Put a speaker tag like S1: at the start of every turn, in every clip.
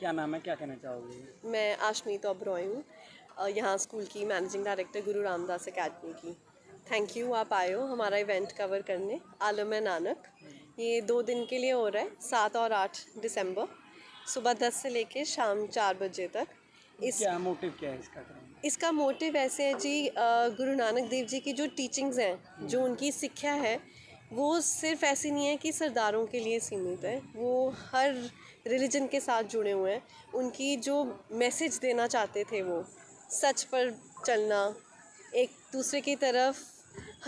S1: क्या नाम है? क्या कहना चाहोगे?
S2: मैं आशमीत ओबरॉय हूँ। यहाँ स्कूल की managing director Guru Ramdas academy की। थैंक यू आप आए हो हमारा इवेंट कवर करने आलम है नानक। ये दो दिन के लिए हो रहा है सात और आठ दिसंबर। सुबह दस से लेके शाम चार बजे तक। इस
S1: क्या मोटिव क्या है इसका
S2: इसका मोटिव ऐसे है जी गुरु नानक देव जी की जो टीचिंग्स हैं जो उनकी शिक्षा है वो सिर्फ़ ऐसी नहीं है कि सरदारों के लिए सीमित है। वो हर रिलीजन के साथ जुड़े हुए हैं। उनकी जो मैसेज देना चाहते थे वो सच पर चलना एक दूसरे की तरफ़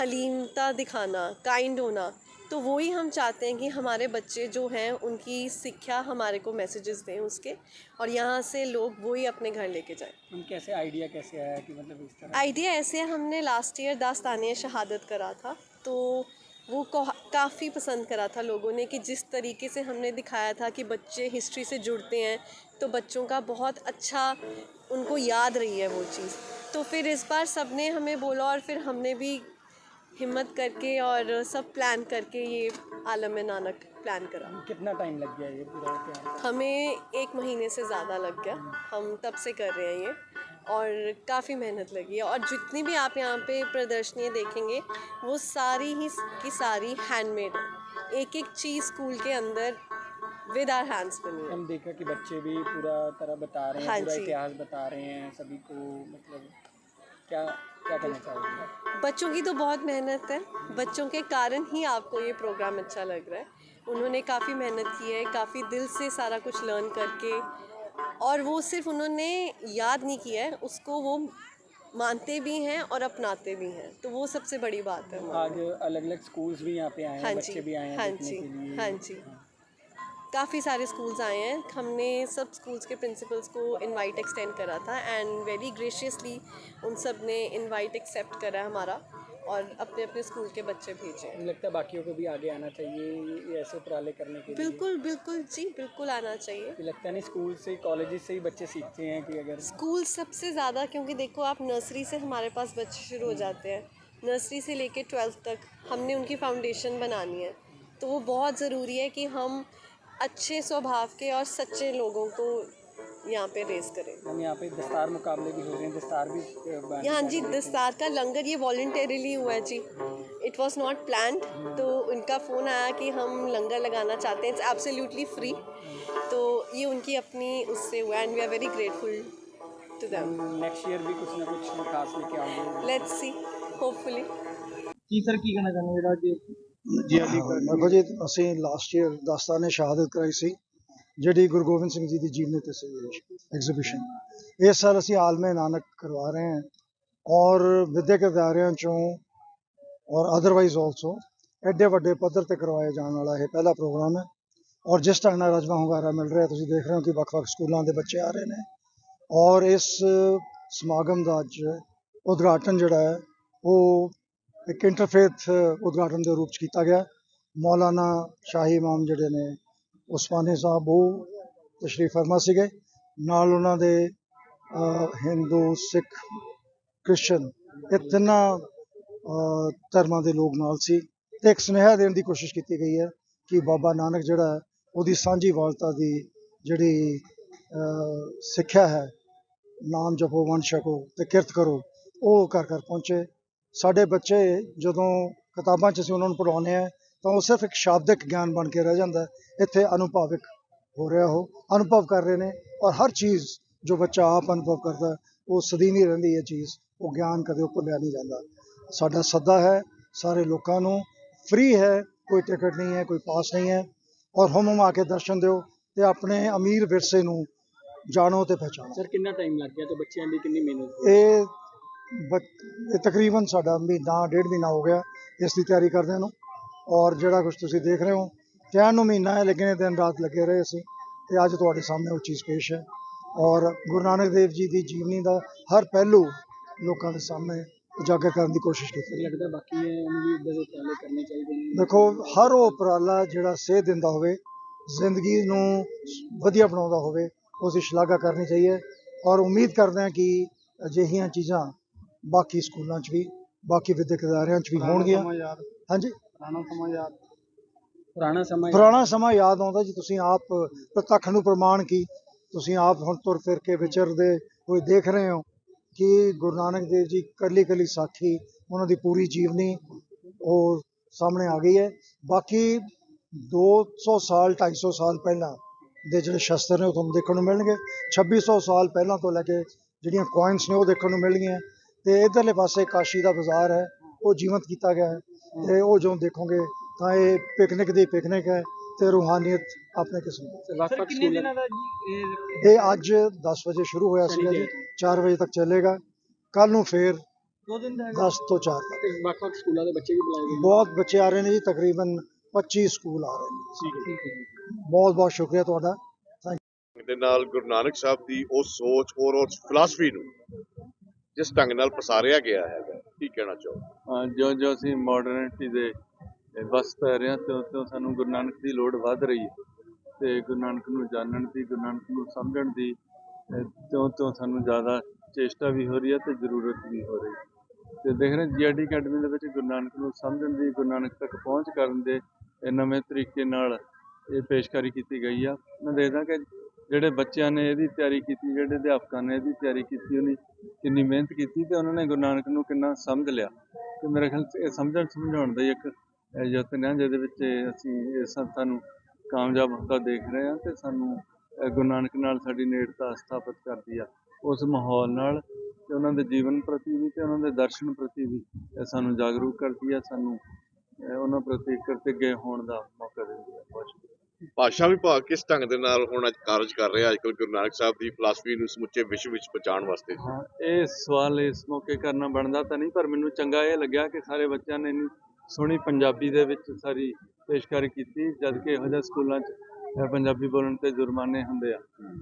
S2: हलीमता दिखाना काइंड होना तो वही हम चाहते हैं कि हमारे बच्चे जो हैं उनकी शिक्षा हमारे को मैसेजेस दें उसके और यहाँ से लोग वही अपने घर लेके जाएँ।
S1: कैसे आइडिया कैसे आया कि मतलब इस तरह?
S2: आइडिया ऐसे है, हमने लास्ट ईयर दास्तानिया शहादत करा था। तो वो काफ़ी पसंद करा था लोगों ने कि जिस तरीके से हमने दिखाया था कि बच्चे हिस्ट्री से जुड़ते हैं तो बच्चों का बहुत अच्छा उनको याद रही है वो चीज़। तो फिर इस बार सबने हमें बोला और फिर हमने भी हिम्मत करके और सब प्लान करके ये आलम नानक प्लान करा।
S1: कितना टाइम लग गया ये पूरा
S2: हमें एक महीने से ज़्यादा लग गया। हम तब से कर रहे हैं ये। और काफ़ी मेहनत लगी है। और जितनी भी आप यहाँ पे प्रदर्शनियाँ देखेंगे वो सारी ही की सारी हैंडमेड है। एक एक चीज़ स्कूल के अंदर विद आर हैंड्स बनी है।
S1: हम देखा कि बच्चे भी पूरा तरह बता रहे हैं
S2: हाँ
S1: पूरा। इतिहास बता रहे हैं सभी को मतलब क्या क्या कहना चाहोगे?
S2: बच्चों की तो बहुत मेहनत है। बच्चों के कारण ही आपको ये प्रोग्राम अच्छा लग रहा है। उन्होंने काफ़ी मेहनत की है काफ़ी दिल से सारा कुछ लर्न करके और वो सिर्फ़ उन्होंने याद नहीं किया है उसको वो मानते भी हैं और अपनाते भी हैं। तो वो सबसे बड़ी बात है
S1: आज अलग अलग स्कूल्स भी यहाँ पे आए
S2: हाँ
S1: हैं बच्चे भी आए हैं
S2: हाँ जी हाँ जी। काफ़ी सारे स्कूल्स आए हैं। हमने सब स्कूल्स के प्रिंसिपल्स को इनवाइट एक्सटेंड करा था एंड वेरी ग्रेशियसली उन सबने इनवाइट एक्सेप्ट करा हमारा। और अपने अपने स्कूल के बच्चे भेजे।
S1: लगता है बाकियों को भी आगे आना चाहिए ऐसे उपराले करने के लिए।
S2: बिल्कुल बिल्कुल जी बिल्कुल आना चाहिए।
S1: लगता नहीं स्कूल से कॉलेजेस से ही बच्चे सीखते हैं कि अगर
S2: स्कूल सबसे ज़्यादा क्योंकि देखो आप नर्सरी से हमारे पास बच्चे शुरू हो जाते हैं। नर्सरी से लेके ट्वेल्थ तक हमने उनकी फाउंडेशन बनानी है। तो वो बहुत ज़रूरी है कि हम अच्छे स्वभाव के और सच्चे लोगों को यहाँ पे रेस करें
S1: हम यहाँ पे दस्तार मुकाबले भी हो रहे हैं दस्तार भी अ, बांटी
S2: यहाँ
S1: जा
S2: जी
S1: रही है।
S2: दस्तार का लंगर ये वॉल्टरली हुआ है जी इट वॉज नॉट प्लान तो उनका फ़ोन आया कि हम लंगर लगाना चाहते हैं इट्स एब्सोल्युटली फ्री तो ये उनकी अपनी उससे हुआ and we are very grateful to them
S1: next year भी कुछ ना कुछ खास लेके आऊंगे
S2: let's see hopefully
S1: ji sir ਕੀ ਕਹਿਣਾ ਚਾਹੁੰਦੇ ਜਿਹੜਾ ਅੱਜ ਜੀ
S3: ਦੇਖੋ ਜੀ ਅਸੀਂ ਲਾਸਟ ਈਅਰ ਦਾਸਤਾਨੇ ਸ਼ਹਾਦਤ ਕਰਾਈ ਸੀ ਜਿਹੜੀ ਗੁਰੂ ਗੋਬਿੰਦ ਸਿੰਘ ਜੀ ਦੀ ਜੀਵਨੀ ਤੇ ਸੀ ਐਗਜ਼ੀਬਿਸ਼ਨ ਇਸ ਸਾਲ ਅਸੀਂ ਆਲਮੇ ਨਾਨਕ ਕਰਵਾ ਰਹੇ ਹਾਂ ਔਰ ਵਿਦਿਅਕ ਅਦਾਰਿਆਂ ਚੋਂ ਔਰ ਅਦਰਵਾਈਜ਼ ਆਲਸੋ ਐਡੇ ਵੱਡੇ ਪੱਧਰ ਤੇ ਕਰਵਾਇਆ ਜਾਣ ਵਾਲਾ ਇਹ ਪਹਿਲਾ ਪ੍ਰੋਗਰਾਮ ਹੈ। ਔਰ ਜਿਸ ਢੰਗ ਨਾਲ ਰਜਵਾ ਹੁੰਗਾਰਾ ਮਿਲ ਰਿਹਾ, ਤੁਸੀਂ ਦੇਖ ਰਹੇ ਹੋ ਕਿ ਵੱਖ-ਵੱਖ ਸਕੂਲਾਂ ਦੇ ਬੱਚੇ ਆ ਰਹੇ ਨੇ। ਔਰ ਇਸ ਸਮਾਗਮ ਦਾ ਅੱਜ ਉਦਘਾਟਨ ਜਿਹੜਾ ਹੈ, ਉਹ ਇੱਕ ਇੰਟਰਫੇਥ ਉਦਘਾਟਨ ਦੇ ਰੂਪ ਚ ਕੀਤਾ ਗਿਆ। ਮੌਲਾਨਾ ਸ਼ਾਹੀ ਇਮਾਮ ਜਿਹੜੇ ਨੇ ਉਸਮਾਨੀ ਸਾਹਿਬ ਉਹ ਤਸ਼ਰੀਫ ਫਰਮਾ ਸੀਗੇ। ਨਾਲ ਉਹਨਾਂ ਦੇ ਹਿੰਦੂ, ਸਿੱਖ, ਕ੍ਰਿਸਚਨ ਇਹ ਤਿੰਨਾਂ ਧਰਮਾਂ ਦੇ ਲੋਕ ਨਾਲ ਸੀ ਤੇ ਇੱਕ ਸੁਨੇਹਾ ਦੇਣ ਦੀ ਕੋਸ਼ਿਸ਼ ਕੀਤੀ ਗਈ ਹੈ ਕਿ ਬਾਬਾ ਨਾਨਕ ਜਿਹੜਾ ਹੈ ਉਹਦੀ ਸਾਂਝੀ ਵਾਲਤਾ ਦੀ ਜਿਹੜੀ ਸਿੱਖਿਆ ਹੈ, ਨਾਮ ਜਪੋ, ਵੰਡ ਛਕੋ ਤੇ ਕਿਰਤ ਕਰੋ, ਉਹ ਘਰ ਘਰ ਪਹੁੰਚੇ। ਸਾਡੇ ਬੱਚੇ ਜਦੋਂ ਕਿਤਾਬਾਂ 'ਚ ਅਸੀਂ ਉਹਨਾਂ ਨੂੰ ਪੜ੍ਹਾਉਂਦੇ ਆ ਤਾਂ ਉਹ ਸਿਰਫ ਇੱਕ ਸ਼ਾਬਦਿਕ ਗਿਆਨ ਬਣ ਕੇ ਰਹਿ ਜਾਂਦਾ। ਇੱਥੇ ਅਨੁਭਵਿਕ ਹੋ ਰਿਹਾ ਉਹ ਅਨੁਭਵ ਕਰ ਰਹੇ ਨੇ ਔਰ ਹਰ ਚੀਜ਼ ਜੋ ਬੱਚਾ ਆਪ ਅਨੁਭਵ ਕਰਦਾ ਉਹ ਸਦੀਵੀ ਰਹਿੰਦੀ ਹੈ ਚੀਜ਼ ਉਹ ਗਿਆਨ ਕਦੇ ਉਹ ਭੁੱਲਿਆ ਨਹੀਂ ਜਾਂਦਾ। ਸਾਡਾ ਸੱਦਾ ਹੈ ਸਾਰੇ ਲੋਕਾਂ ਨੂੰ ਫ੍ਰੀ ਹੈ ਕੋਈ ਟਿਕਟ ਨਹੀਂ ਹੈ ਕੋਈ ਪਾਸ ਨਹੀਂ ਹੈ ਔਰ ਹਮ ਹਮ ਆ ਕੇ ਦਰਸ਼ਨ ਦਿਓ ਤੇ ਆਪਣੇ ਅਮੀਰ ਵਿਰਸੇ ਨੂੰ ਜਾਣੋ ਤੇ ਪਹਿਚਾਣੋ।
S1: ਸਰ ਕਿੰਨਾ ਟਾਈਮ ਲੱਗ ਗਿਆ ਤੇ ਬੱਚਿਆਂ ਦੀ ਕਿੰਨੀ ਮਿਹਨਤ
S3: ਇਹ ਇਹ ਤਕਰੀਬਨ ਸਾਡਾ ਮਹੀਨਾ ਡੇਢ ਮਹੀਨਾ ਹੋ ਗਿਆ ਇਸ ਦੀ ਤਿਆਰੀ ਕਰਦਿਆਂ ਨੂੰ। ਔਰ ਜਿਹੜਾ ਕੁਝ ਤੁਸੀਂ ਦੇਖ ਰਹੇ ਹੋ ਕਹਿਣ ਨੂੰ ਮਹੀਨਾ ਹੈ ਲੇਕਿਨ ਇਹ ਦਿਨ ਰਾਤ ਲੱਗੇ ਰਹੇ ਅਸੀਂ ਤੇ ਅੱਜ ਤੁਹਾਡੇ ਸਾਹਮਣੇ ਉਹ ਚੀਜ਼ ਪੇਸ਼ ਹੈ। ਔਰ ਗੁਰੂ ਨਾਨਕ ਦੇਵ ਜੀ ਦੀ ਜੀਵਨੀ ਦਾ ਹਰ ਪਹਿਲੂ ਲੋਕਾਂ ਦੇ ਸਾਹਮਣੇ ਉਜਾਗਰ ਕਰਨ ਦੀ ਕੋਸ਼ਿਸ਼ ਕੀਤੀ
S1: ਲੱਗਦਾ ਬਾਕੀ ਇਹਨੂੰ ਵੀ ਇਦਾਂ ਦੇ ਉਪਰਾਲੇ ਕਰਨੇ ਚਾਹੀਦੇ ਨੇ।
S3: ਦੇਖੋ ਹਰ ਉਹ ਉਪਰਾਲਾ ਜਿਹੜਾ ਸੇਧ ਦਿੰਦਾ ਹੋਵੇ ਜ਼ਿੰਦਗੀ ਨੂੰ ਵਧੀਆ ਬਣਾਉਂਦਾ ਹੋਵੇ ਉਸ ਦੀ ਸ਼ਲਾਘਾ ਕਰਨੀ ਚਾਹੀਏ। ਔਰ ਉਮੀਦ ਕਰਦੇ ਹਾਂ ਕਿ ਅਜਿਹੀਆਂ ਚੀਜ਼ਾਂ ਬਾਕੀ ਸਕੂਲਾਂ 'ਚ ਵੀ ਬਾਕੀ ਵਿਦਿਅਕ ਅਦਾਰਿਆਂ 'ਚ ਵੀ ਹੋਣਗੀਆਂ। ਹਾਂਜੀ?
S1: ਪੁਰਾਣਾ ਸਮਾਂ ਯਾਦ ਪੁਰਾਣਾ ਸਮਾਂ
S3: ਪੁਰਾਣਾ ਸਮਾਂ ਯਾਦ ਆਉਂਦਾ ਜੀ, ਤੁਸੀਂ ਆਪ ਪ੍ਰਤੱਖ ਨੂੰ ਪ੍ਰਮਾਣ ਕੀ? ਤੁਸੀਂ ਆਪ ਹੁਣ ਤੁਰ ਫਿਰ ਕੇ ਵਿਚਰਦੇ ਹੋਏ ਦੇਖ ਰਹੇ ਹੋ ਕਿ ਗੁਰੂ ਨਾਨਕ ਦੇਵ ਜੀ ਕੱਲੀ ਕੱਲੀ ਸਾਖੀ, ਉਹਨਾਂ ਦੀ ਪੂਰੀ ਜੀਵਨੀ ਉਹ ਸਾਹਮਣੇ ਆ ਗਈ ਹੈ। ਬਾਕੀ 200 ਸਾਲ 250 ਸਾਲ ਪਹਿਲਾਂ ਦੇ ਜਿਹੜੇ ਸ਼ਸਤਰ ਨੇ ਉਹ ਤੁਹਾਨੂੰ ਦੇਖਣ ਨੂੰ ਮਿਲਣਗੇ। 2600 ਸਾਲ ਪਹਿਲਾਂ ਤੋਂ ਲੈ ਕੇ ਜਿਹੜੀਆਂ ਕੋਇਨਸ ਨੇ ਉਹ ਦੇਖਣ ਨੂੰ ਮਿਲਣਗੀਆਂ। ਤੇ ਇਧਰਲੇ ਪਾਸੇ ਕਾਸ਼ੀ ਦਾ ਬਾਜ਼ਾਰ ਹੈ, ਉਹ ਜੀਵੰਤ ਕੀਤਾ ਗਿਆ ਹੈ। ਤੇ ਉਹ ਜੋ ਦੇਖੋਗੇ ਤਾਂ ਇਹ ਪਿਕਨਿਕ ਦੀ ਪਿਕਨਿਕ ਹੈ ਤੇ ਰੂਹਾਨੀਅਤ ਆਪਣੇ ਕਿਸਮ ਦਾ।
S1: ਜੀ ਇਹ
S3: ਅੱਜ 10 ਵਜੇ ਸ਼ੁਰੂ ਹੋਇਆ ਸੀਗਾ ਜੀ 4 ਵਜੇ ਤੱਕ ਚੱਲੇਗਾ। ਕੱਲ ਨੂੰ ਫੇਰ
S1: ਦੋ ਦਿਨ ਦਾ
S3: 10 ਤੋਂ 4 ਤੱਕ।
S1: ਤੇ ਵੱਖ-ਵੱਖ ਸਕੂਲਾਂ ਦੇ ਬੱਚੇ ਵੀ ਬੁਲਾਏ ਗਏ।
S3: ਬਹੁਤ ਬੱਚੇ ਆ ਰਹੇ ਨੇ ਜੀ ਤਕਰੀਬਨ 25 ਸਕੂਲ ਆ ਰਹੇ ਨੇ।
S1: ਠੀਕ ਹੈ ਜੀ।
S3: ਬਹੁਤ ਬਹੁਤ ਸ਼ੁਕਰੀਆ ਤੁਹਾਡਾ।
S4: ਦੇ ਨਾਲ ਗੁਰੂ ਨਾਨਕ ਸਾਹਿਬ ਦੀ ਉਹ ਸੋਚ ਔਰ ਉਸ ਫਿਲਾਸਫੀ ਨੂੰ ਜਿਸ ਢੰਗ ਨਾਲ ਪਸਾਰਿਆ ਗਿਆ ਹੈਗਾ। ਕੀ ਕਹਿਣਾ ਚਾਹੋ
S5: ਹਾਂ, ਜੋ ਜਿਉਂ ਅਸੀਂ ਮਾਡਰਨਿਟੀ ਦੇ ਵਸ ਪੈ ਰਹੇ ਹਾਂ ਤਿਉਂ ਤਿਉਂ ਸਾਨੂੰ ਗੁਰੂ ਨਾਨਕ ਦੀ ਲੋੜ ਵੱਧ ਰਹੀ ਹੈ। ਤੇ ਗੁਰੂ ਨਾਨਕ ਨੂੰ ਜਾਣਨ ਦੀ ਗੁਰੂ ਨਾਨਕ ਨੂੰ ਸਮਝਣ ਦੀ ਅਹ, ਤਿਉਂ ਤਿਉਂ ਸਾਨੂੰ ਜ਼ਿਆਦਾ ਚੇਸ਼ਟਾ ਵੀ ਹੋ ਰਹੀ ਹੈ ਤੇ ਜ਼ਰੂਰਤ ਵੀ ਹੋ ਰਹੀ ਹੈ। ਤੇ ਦੇਖ ਰਹੇ ਜੀਆਰਡੀ ਅਕੈਡਮੀ ਦੇ ਵਿੱਚ ਗੁਰੂ ਨਾਨਕ ਨੂੰ ਸਮਝਣ ਦੀ ਗੁਰੂ ਨਾਨਕ ਤੱਕ ਪਹੁੰਚ ਕਰਨ ਦੇ ਨਵੇਂ ਤਰੀਕੇ ਨਾਲ ਇਹ ਪੇਸ਼ਕਾਰੀ ਕੀਤੀ ਗਈ ਆ। ਮੈਂ ਦੇਖਦਾ ਕਿ ਜਿਹੜੇ ਬੱਚਿਆਂ ਨੇ ਇਹਦੀ ਤਿਆਰੀ ਕੀਤੀ, ਜਿਹੜੇ ਅਧਿਆਪਕਾਂ ਨੇ ਇਹਦੀ ਤਿਆਰੀ ਕੀਤੀ ਉਹਦੀ ਕਿੰਨੀ ਮਿਹਨਤ ਕੀਤੀ ਅਤੇ ਉਹਨਾਂ ਨੇ ਗੁਰੂ ਨਾਨਕ ਨੂੰ ਕਿੰਨਾ ਸਮਝ ਲਿਆ। ਅਤੇ ਮੇਰੇ ਖਿਆਲ 'ਚ ਇਹ ਸਮਝਣ ਸਮਝਾਉਣ ਦਾ ਹੀ ਇੱਕ ਯਤਨ ਹੈ, ਜਿਹਦੇ ਵਿੱਚ ਅਸੀਂ ਇਹ ਸੰਤਾਂ ਨੂੰ ਕਾਮਯਾਬ ਹੁੰਦਾ ਦੇਖ ਰਹੇ ਹਾਂ ਅਤੇ ਸਾਨੂੰ ਗੁਰੂ ਨਾਨਕ ਨਾਲ ਸਾਡੀ ਨੇੜਤਾ ਸਥਾਪਿਤ ਕਰਦੀ ਆ। ਉਸ ਮਾਹੌਲ ਨਾਲ ਤੇ ਉਹਨਾਂ ਦੇ ਜੀਵਨ ਪ੍ਰਤੀ ਵੀ ਤੇ ਉਹਨਾਂ ਦੇ ਦਰਸ਼ਨ ਪ੍ਰਤੀ ਵੀ ਇਹ ਸਾਨੂੰ ਜਾਗਰੂਕ ਕਰਦੀ ਆ, ਸਾਨੂੰ ਉਹਨਾਂ ਪ੍ਰਤੀ ਕਰਤੱਵ ਹੋਣ ਦਾ ਮੌਕਾ ਦਿੰਦੀ ਆ। ਬਹੁਤ ਸ਼ੁਕਰੀਆ।
S4: ਭਾਸ਼ਾ ਵਿਭਾਗ ਕਿਸ ਢੰਗ ਦੇ ਨਾਲ ਹੁਣ ਅੱਜ ਕਾਰਜ ਕਰ ਰਿਹਾ ਅੱਜ ਕੱਲ੍ਹ ਗੁਰੂ ਨਾਨਕ ਸਾਹਿਬ ਦੀ ਫਿਲਾਸਫੀ ਨੂੰ ਸਮੁੱਚੇ ਵਿਸ਼ਵ ਵਿੱਚ ਪਹੁੰਚਾਉਣ ਵਾਸਤੇ?
S5: ਹਾਂ ਇਹ ਸਵਾਲ ਇਸ ਮੌਕੇ ਕਰਨਾ ਬਣਦਾ ਤਾਂ ਨਹੀਂ ਪਰ ਮੈਨੂੰ ਚੰਗਾ ਇਹ ਲੱਗਿਆ ਕਿ ਸਾਰੇ ਬੱਚਿਆਂ ਨੇ ਇੰਨੀ ਸੋਹਣੀ ਪੰਜਾਬੀ ਦੇ ਵਿੱਚ ਸਾਰੀ ਪੇਸ਼ਕਾਰੀ ਕੀਤੀ ਜਦ ਕਿ ਇਹੋ ਜਿਹੇ ਸਕੂਲਾਂ 'ਚ ਪੰਜਾਬੀ ਬੋਲਣ ਤੇ ਜੁਰਮਾਨੇ ਹੁੰਦੇ ਆ।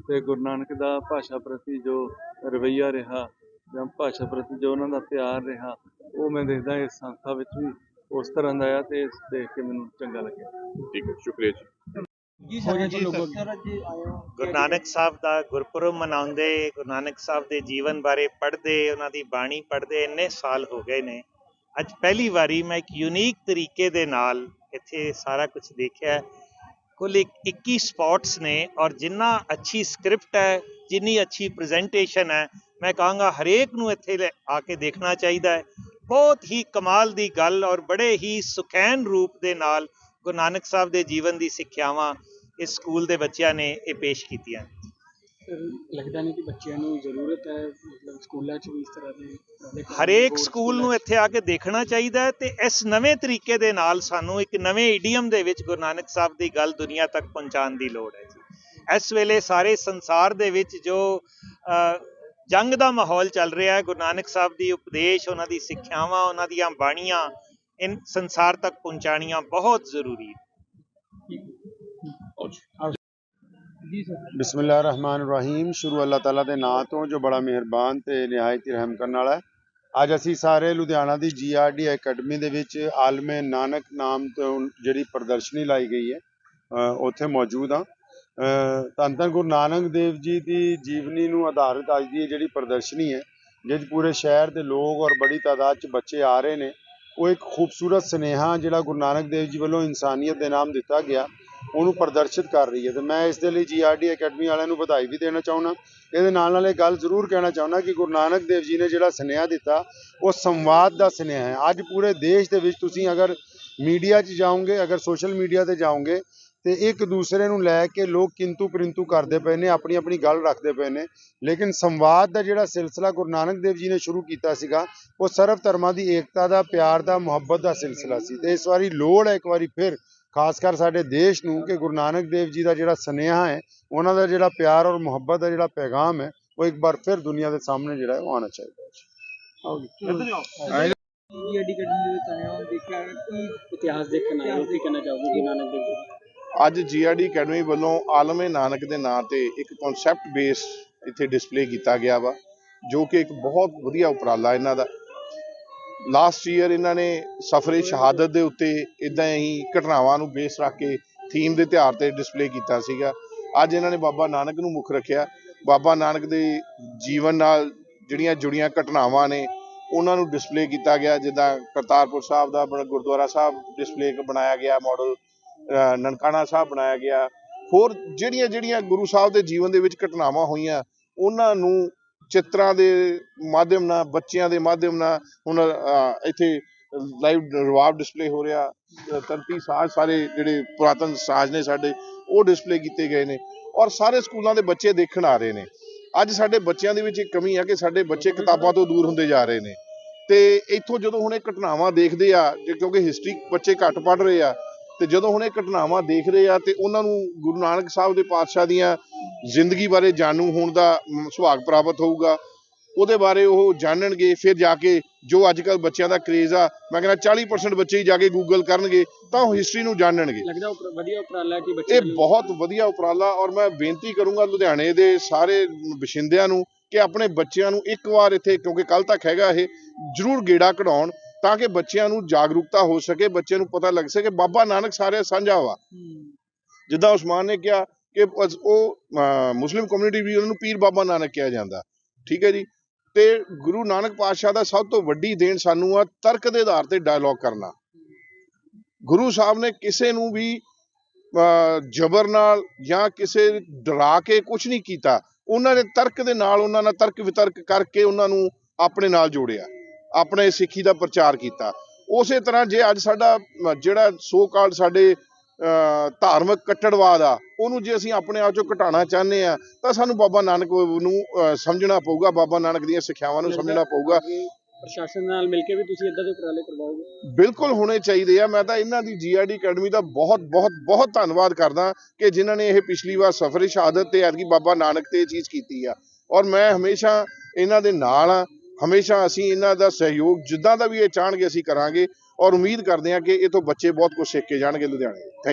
S5: ਤੇ ਗੁਰੂ ਨਾਨਕ ਦਾ ਭਾਸ਼ਾ ਪ੍ਰਤੀ ਜੋ ਰਵੱਈਆ ਰਿਹਾ ਜਾਂ ਭਾਸ਼ਾ ਪ੍ਰਤੀ ਜੋ ਉਹਨਾਂ ਦਾ ਪਿਆਰ ਰਿਹਾ ਉਹ ਮੈਂ ਦੇਖਦਾ ਇਸ ਸੰਸਥਾ ਵਿੱਚ ਵੀ ਉਸ ਤਰ੍ਹਾਂ ਦਾ ਆ ਤੇ ਇਸ ਦੇਖ ਕੇ ਮੈਨੂੰ ਚੰਗਾ ਲੱਗਿਆ।
S4: ਠੀਕ ਹੈ ਸ਼ੁਕਰੀਆ ਜੀ।
S1: ਜੀ ਸਰ ਜੀ ਲੋਗੋ
S6: ਗੁਰੂ ਨਾਨਕ ਸਾਹਿਬ ਦਾ ਗੁਰਪੁਰਬ ਮਨਾਉਂਦੇ ਗੁਰੂ ਨਾਨਕ ਸਾਹਿਬ ਦੇ ਜੀਵਨ ਬਾਰੇ ਪੜ੍ਹਦੇ ਉਹਨਾਂ ਦੀ ਬਾਣੀ ਪੜ੍ਹਦੇ ਇੰਨੇ ਸਾਲ ਹੋ ਗਏ ਨੇ। ਅੱਜ ਪਹਿਲੀ ਵਾਰੀ ਮੈਂ ਇੱਕ ਯੂਨੀਕ ਤਰੀਕੇ ਦੇ ਨਾਲ ਇੱਥੇ ਸਾਰਾ ਕੁਝ ਦੇਖਿਆ। ਕੁੱਲ ਇੱਕ 21 ਸਪੌਟਸ ਨੇ ਔਰ ਜਿੰਨਾ ਅੱਛੀ ਸਕ੍ਰਿਪਟ ਹੈ ਜਿੰਨੀ ਅੱਛੀ ਪ੍ਰੈਜੈਂਟੇਸ਼ਨ ਹੈ ਮੈਂ ਕਹਾਂਗਾ ਹਰੇਕ ਨੂੰ ਇੱਥੇ ਲੈ- ਆ ਕੇ ਦੇਖਣਾ ਚਾਹੀਦਾ ਹੈ। ਬਹੁਤ ਹੀ ਕਮਾਲ ਦੀ ਗੱਲ ਔਰ ਬੜੇ ਹੀ ਸੁਖੈਨ ਰੂਪ ਦੇ ਨਾਲ ਗੁਰੂ ਨਾਨਕ ਸਾਹਿਬ ਦੇ ਜੀਵਨ ਦੀ ਸਿੱਖਿਆਵਾਂ ਇਸ ਸਕੂਲ ਦੇ ਬੱਚਿਆਂ ਨੇ ਇਹ ਪੇਸ਼ ਕੀਤੀਆਂ।
S1: ਲੱਗਦਾ ਨਹੀਂ ਕਿ ਬੱਚਿਆਂ ਨੂੰ ਜ਼ਰੂਰਤ ਹੈ ਮਤਲਬ ਸਕੂਲਾਂ 'ਚ ਵੀ ਇਸ ਤਰ੍ਹਾਂ ਦੇ
S6: ਹਰੇਕ
S1: ਹੋਰ
S6: ਸਕੂਲ ਨੂੰ। ਇੱਥੇ ਆ ਕੇ ਦੇਖਣਾ ਚਾਹੀਦਾ ਹੈ ਤੇ ਇਸ ਨਵੇਂ ਤਰੀਕੇ ਦੇ ਨਾਲ ਸਾਨੂੰ ਇੱਕ ਨਵੇਂ ਈਡੀਅਮ ਦੇ ਵਿੱਚ ਗੁਰੂ ਨਾਨਕ ਸਾਹਿਬ ਦੀ ਗੱਲ ਦੁਨੀਆ ਤੱਕ ਪਹੁੰਚਾਉਣ ਦੀ ਲੋੜ ਹੈ ਜੀ। ਇਸ ਵੇਲੇ ਸਾਰੇ ਸੰਸਾਰ ਦੇ ਵਿੱਚ ਜੋ ਜੰਗ ਦਾ ਮਾਹੌਲ ਚੱਲ ਰਿਹਾ ਹੈ ਗੁਰੂ ਨਾਨਕ ਸਾਹਿਬ ਦੀ ਉਪਦੇਸ਼ ਉਹਨਾਂ ਦੀ ਸਿੱਖਿਆਵਾਂ ਉਹਨਾਂ ਦੀਆਂ ਬਾਣੀਆਂ ਇਨ ਸੰਸਾਰ ਤੱਕ ਪਹੁੰਚਾਣੀਆਂ ਬਹੁਤ ਜ਼ਰੂਰੀ ਹੈ।
S1: ਜੀ ਸਰ
S7: ਰਹੀਮ ਸ਼ੁਰੂ ਅੱਲਾਹ ਤਾਲਾ ਦੇ ਨਾਂ ਤੋਂ, ਜੋ ਬੜਾ ਮਿਹਰਬਾਨ ਤੇ ਨਿਹਾਇਤ ਹੀ ਰਹਿਮ ਕਰਨ ਵਾਲਾ ਹੈ। ਅੱਜ ਅਸੀਂ ਸਾਰੇ ਲੁਧਿਆਣਾ ਦੀ ਜੀਆਰਡੀ ਅਕੈਡਮੀ ਦੇ ਵਿੱਚ ਆਲਮੇ ਨਾਨਕ ਨਾਮ ਤੋਂ ਜਿਹੜੀ ਪ੍ਰਦਰਸ਼ਨੀ ਲਾਈ ਗਈ ਹੈ ਉੱਥੇ ਮੌਜੂਦ ਹਾਂ। ਧੰਨ ਧੰਨ ਗੁਰੂ ਨਾਨਕ ਦੇਵ ਜੀ ਦੀ ਜੀਵਨੀ ਨੂੰ ਆਧਾਰਿਤ ਅੱਜ ਦੀ ਇਹ ਜਿਹੜੀ ਪ੍ਰਦਰਸ਼ਨੀ ਹੈ, ਜਿਸ ਪੂਰੇ ਸ਼ਹਿਰ ਦੇ ਲੋਕ ਔਰ ਬੜੀ ਤਾਦਾਦ 'ਚ ਬੱਚੇ ਆ ਰਹੇ ਨੇ, ਉਹ ਇੱਕ ਖੂਬਸੂਰਤ ਸੁਨੇਹਾ ਜਿਹੜਾ ਗੁਰੂ ਨਾਨਕ ਦੇਵ ਜੀ ਵੱਲੋਂ ਇਨਸਾਨੀਅਤ ਦੇ ਨਾਮ ਦਿੱਤਾ ਗਿਆ। ਉਹਨੂੰ ਪ੍ਰਦਰਸ਼ਿਤ ਕਰ ਰਹੀ ਹੈ ਤੇ ਮੈਂ ਇਸ ਦੇ ਲਈ ਜੀਆਰਡੀ ਅਕੈਡਮੀ ਵਾਲਿਆਂ ਨੂੰ ਵਧਾਈ ਵੀ ਦੇਣਾ ਚਾਹੁੰਦਾ। ਇਹਦੇ ਨਾਲ ਨਾਲ ਇਹ ਗੱਲ ਜ਼ਰੂਰ ਕਹਿਣਾ ਚਾਹੁੰਦਾ ਕਿ ਗੁਰੂ ਨਾਨਕ ਦੇਵ ਜੀ ਨੇ ਜਿਹੜਾ ਸੁਨੇਹਾ ਦਿੱਤਾ, ਉਹ ਸੰਵਾਦ ਦਾ ਸੁਨੇਹਾ ਹੈ। ਅੱਜ ਪੂਰੇ ਦੇਸ਼ ਦੇ ਵਿੱਚ ਤੁਸੀਂ ਅਗਰ ਮੀਡੀਆ 'ਚ ਜਾਓਗੇ, ਅਗਰ ਸੋਸ਼ਲ ਮੀਡੀਆ ਤੇ ਜਾਓਗੇ, ਤੇ ਇੱਕ ਦੂਸਰੇ ਨੂੰ ਲੈ ਕੇ ਲੋਕ ਕਿੰਤੂ ਪਰਿੰਤੂ ਕਰਦੇ ਪਏ ਨੇ ਆਪਣੀ ਆਪਣੀ ਗੱਲ ਰੱਖਦੇ ਪਏ ਨੇ। ਲੇਕਿਨ ਸੰਵਾਦ ਦਾ ਜਿਹੜਾ ਸਿਲਸਿਲਾ ਗੁਰੂ ਨਾਨਕ ਦੇਵ ਜੀ ਨੇ ਸ਼ੁਰੂ ਕੀਤਾ ਸੀਗਾ, ਉਹ ਸਰਵ ਧਰਮਾਂ ਦੀ ਏਕਤਾ ਦਾ, ਪਿਆਰ ਦਾ, ਮੁਹੱਬਤ ਦਾ ਸਿਲਸਿਲਾ ਸੀ। ਤੇ ਇਸ ਵਾਰੀ ਲੋੜ ਹੈ ਇੱਕ ਵਾਰੀ ਫਿਰ ਖਾਸ ਕਰ ਸਾਡੇ ਦੇਸ਼ ਨੂੰ ਕਿ ਗੁਰੂ ਨਾਨਕ ਦੇਵ ਜੀ ਦਾ ਜਿਹੜਾ ਸੁਨੇਹਾ ਹੈ ਉਹਨਾਂ ਦਾ ਜਿਹੜਾ ਪਿਆਰ ਔਰ ਮੁਹੱਬਤ ਦਾ ਜਿਹੜਾ ਪੈਗਾਮ ਹੈ ਉਹ ਇੱਕ ਵਾਰ ਫਿਰ ਦੁਨੀਆ ਦੇ ਸਾਹਮਣੇ ਜਿਹੜਾ ਹੈ ਉਹ ਆਉਣਾ ਚਾਹੀਦਾ ਹੈ
S1: ਆਓ ਜੀ। ਇਤਿਹਾਸ ਦੇਖਣ ਆਏ ਹੋ? ਕੀ ਕਹਿਣਾ ਚਾਹੋਗੇ ਗੁਰੂ ਨਾਨਕ ਦੇਵ ਜੀ? ਦਾ?
S8: ਅੱਜ ਜੀਆਰਡੀ ਅਕੈਡਮੀ ਵੱਲੋਂ ਆਲਮੇ ਨਾਨਕ ਦੇ ਨਾਂ ਤੇ ਇੱਕ ਕਨਸੈਪਟ ਬੇਸ ਇੱਥੇ ਡਿਸਪਲੇ ਕੀਤਾ ਗਿਆ ਵਾ ਜੋ ਕਿ ਇੱਕ ਬਹੁਤ ਵਧੀਆ ਉਪਰਾਲਾ ਇਹਨਾਂ ਦਾ। ਲਾਸਟ ਈਅਰ ਇਹਨਾਂ ਨੇ ਸਫਰੇ ਸ਼ਹਾਦਤ ਦੇ ਉੱਤੇ ਇਦਾਂ ਹੀ ਘਟਨਾਵਾਂ ਨੂੰ ਬੇਸ ਰੱਖ ਕੇ ਥੀਮ ਦੇ ਤਿਉਹਾਰ ਤੇ ਡਿਸਪਲੇ ਕੀਤਾ ਸੀਗਾ। ਅੱਜ ਇਹਨਾਂ ਨੇ ਬਾਬਾ ਨਾਨਕ ਨੂੰ ਮੁੱਖ ਰੱਖਿਆ। ਬਾਬਾ ਨਾਨਕ ਦੇ ਜੀਵਨ ਨਾਲ ਜਿਹੜੀਆਂ ਜੁੜੀਆਂ ਘਟਨਾਵਾਂ ਨੇ, ਉਹਨਾਂ ਨੂੰ ਡਿਸਪਲੇ ਕੀਤਾ ਗਿਆ। ਜਿੱਦਾਂ ਕਰਤਾਰਪੁਰ ਸਾਹਿਬ ਦਾ ਬੜਾ ਗੁਰਦੁਆਰਾ ਸਾਹਿਬ ਡਿਸਪਲੇ ਬਣਾਇਆ ਗਿਆ ਮਾਡਲ ਨਨਕਾਣਾ ਸਾਹਿਬ ਬਣਾਇਆ ਗਿਆ। ਹੋਰ ਜਿਹੜੀਆਂ ਜਿਹੜੀਆਂ ਗੁਰੂ ਸਾਹਿਬ ਦੇ ਜੀਵਨ ਦੇ ਵਿੱਚ ਘਟਨਾਵਾਂ ਹੋਈਆਂ, ਉਹਨਾਂ ਨੂੰ ਚਿੱਤਰਾਂ ਦੇ ਮਾਧਿਅਮ ਨਾਲ ਬੱਚਿਆਂ ਦੇ ਮਾਧਿਅਮ ਨਾਲ ਹੁਣ ਇੱਥੇ ਲਾਈਵ ਰਵਾਬ ਡਿਸਪਲੇ ਹੋ ਰਿਹਾ। ਅਹ, ਸਾਜ਼ ਸਾਰੇ ਜਿਹੜੇ ਪੁਰਾਤਨ ਸਾਜ਼ ਨੇ ਸਾਡੇ ਉਹ ਡਿਸਪਲੇ ਕੀਤੇ ਗਏ ਨੇ ਔਰ ਸਾਰੇ ਸਕੂਲਾਂ ਦੇ ਬੱਚੇ ਦੇਖਣ ਆ ਰਹੇ ਨੇ। ਅੱਜ ਸਾਡੇ ਬੱਚਿਆਂ ਦੇ ਵਿੱਚ ਇੱਕ ਕਮੀ ਆ ਕਿ ਸਾਡੇ ਬੱਚੇ ਕਿਤਾਬਾਂ ਤੋਂ ਦੂਰ ਹੁੰਦੇ ਜਾ ਰਹੇ ਨੇ। ਤੇ ਇੱਥੋਂ ਜਦੋਂ ਹੁਣ ਇਹ ਘਟਨਾਵਾਂ ਦੇਖਦੇ ਆ ਕਿਉਂਕਿ ਹਿਸਟਰੀ ਬੱਚੇ ਘੱਟ ਪੜ੍ਹ ਰਹੇ ਆ ਤੇ ਜਦੋਂ ਹੁਣ ਇਹ ਘਟਨਾਵਾਂ ਦੇਖ ਰਹੇ ਆ ਤੇ ਉਹਨਾਂ ਨੂੰ ਗੁਰੂ ਨਾਨਕ ਸਾਹਿਬ ਦੇ ਪਾਤਸ਼ਾਹ ਦੀਆਂ ਜ਼ਿੰਦਗੀ ਬਾਰੇ ਜਾਣੂ ਹੋਣ ਦਾ ਸੁਭਾਗ ਪ੍ਰਾਪਤ ਹੋਊਗਾ। ਉਹਦੇ ਬਾਰੇ ਉਹ ਜਾਣਨਗੇ ਫਿਰ ਜਾ ਕੇ ਜੋ ਅੱਜ ਕੱਲ ਬੱਚਿਆਂ ਦਾ ਕਰੇਜ਼ ਆ ਮੈਂ ਕਹਿੰਦਾ 40% ਬੱਚੇ ਹੀ ਜਾ ਕੇ ਗੂਗਲ ਕਰਨਗੇ ਤਾਂ ਉਹ ਹਿਸਟਰੀ ਨੂੰ ਜਾਣਨਗੇ।
S1: ਲੱਗਦਾ ਵਧੀਆ ਉਪਰਾਲਾ ਕਿ ਬੱਚੇ
S8: ਇਹ ਬਹੁਤ ਵਧੀਆ ਉਪਰਾਲਾ ਔਰ ਮੈਂ ਬੇਨਤੀ ਕਰੂੰਗਾ ਲੁਧਿਆਣੇ ਦੇ ਸਾਰੇ ਵਸਿੰਦਿਆਂ ਨੂੰ ਕਿ ਆਪਣੇ ਬੱਚਿਆਂ ਨੂੰ ਇੱਕ ਵਾਰ ਇੱਥੇ ਕਿਉਂਕਿ ਕੱਲ ਤੱਕ ਹੈਗਾ ਇਹ ਜ਼ਰੂਰ ਗੇੜਾ ਕਢਾਉਣ ਤਾਂ ਕਿ ਬੱਚਿਆਂ ਨੂੰ ਜਾਗਰੂਕਤਾ ਹੋ ਸਕੇ ਬੱਚਿਆਂ ਨੂੰ ਪਤਾ ਲੱਗ ਸਕੇ ਬਾਬਾ ਨਾਨਕ ਸਾਰੇ ਸਾਂਝਾ ਵਾ। ਜਿੱਦਾਂ ਉਸਮਾਨ ਨੇ ਕਿਹਾ ਕਿ ਉਹ ਮੁਸਲਿਮ ਕਮਿਊਨਿਟੀ ਵੀ ਉਹਨਾਂ ਨੂੰ ਪੀਰ ਬਾਬਾ ਨਾਨਕ ਕਿਹਾ ਜਾਂਦਾ। ਠੀਕ ਹੈ ਜੀ? ਤੇ ਗੁਰੂ ਨਾਨਕ ਪਾਤਸ਼ਾਹ ਦਾ ਸਭ ਤੋਂ ਵੱਡੀ ਦੇਣ ਸਾਨੂੰ ਆ ਤਰਕ ਦੇ ਆਧਾਰ ਤੇ ਡਾਇਲੋਗ ਕਰਨਾ। ਗੁਰੂ ਸਾਹਿਬ ਨੇ ਕਿਸੇ ਨੂੰ ਵੀ ਜ਼ਬਰ ਨਾਲ ਜਾਂ ਕਿਸੇ ਡਰਾ ਕੇ ਕੁਝ ਨਹੀਂ ਕੀਤਾ। ਉਹਨਾਂ ਨੇ ਤਰਕ ਦੇ ਨਾਲ ਉਹਨਾਂ ਨਾਲ ਤਰਕ ਵਿਤਰਕ ਕਰਕੇ ਉਹਨਾਂ ਨੂੰ ਆਪਣੇ ਨਾਲ ਜੋੜਿਆ। ਆਪਣੇ ਸਿੱਖੀ ਦਾ ਪ੍ਰਚਾਰ ਕੀਤਾ। ਉਸੇ ਤਰ੍ਹਾਂ ਜੇ ਅੱਜ ਸਾਡਾ ਜਿਹੜਾ ਸੋ ਕਾਲ ਸਾਡੇ ਧਾਰਮਿਕ ਕੱਟੜਵਾਦ ਆ ਉਹਨੂੰ ਜੇ ਅਸੀਂ ਆਪਣੇ ਆਪ ਚੋਂ ਘਟਾਉਣਾ ਚਾਹੁੰਦੇ ਆ ਤਾਂ ਸਾਨੂੰ ਬਾਬਾ ਨਾਨਕ ਨੂੰ ਸਮਝਣਾ ਪਊਗਾ ਬਾਬਾ ਨਾਨਕ ਦੀਆਂ ਸਿੱਖਿਆਵਾਂ ਨੂੰ ਸਮਝਣਾ ਪਊਗਾ।
S1: ਪ੍ਰਸ਼ਾਸਨ ਨਾਲ ਮਿਲ ਕੇ ਵੀ ਤੁਸੀਂ ਇਦਾਂ ਦੇ ਉਪਰਾਲੇ ਕਰਵਾਓਗੇ?
S8: ਬਿਲਕੁਲ ਹੋਣੇ ਚਾਹੀਦੇ ਆ ਮੈਂ ਤਾਂ ਇਹਨਾਂ ਦੀ ਜੀਆਰਡੀ ਅਕੈਡਮੀ ਦਾ ਬਹੁਤ ਬਹੁਤ ਬਹੁਤ ਧੰਨਵਾਦ ਕਰਦਾ ਕਿ ਜਿਨ੍ਹਾਂ ਨੇ ਇਹ ਪਿਛਲੀ ਵਾਰ ਸਫਰ ਸ਼ਹਾਦਤ ਤੇ ਐਤਕੀ ਬਾਬਾ ਨਾਨਕ ਤੇ ਇਹ ਚੀਜ਼ ਕੀਤੀ ਆ। ਔਰ ਮੈਂ ਹਮੇਸ਼ਾ ਇਹਨਾਂ ਦੇ ਨਾਲ ਆ ਹਮੇਸ਼ਾ ਅਸੀਂ ਇਹਨਾਂ ਦਾ ਸਹਿਯੋਗ ਜਿੱਦਾਂ ਦਾ ਵੀ ਇਹ ਚਾਹਣਗੇ ਅਸੀਂ ਕਰਾਂਗੇ ਔਰ ਉਮੀਦ ਕਰਦੇ ਹਾਂ ਕਿ ਇਹ ਤੋਂ ਬੱਚੇ ਬਹੁਤ ਕੁਝ ਸਿੱਖ ਕੇ ਜਾਣਗੇ ਲੁਧਿਆਣੇ ਥੈਂਕ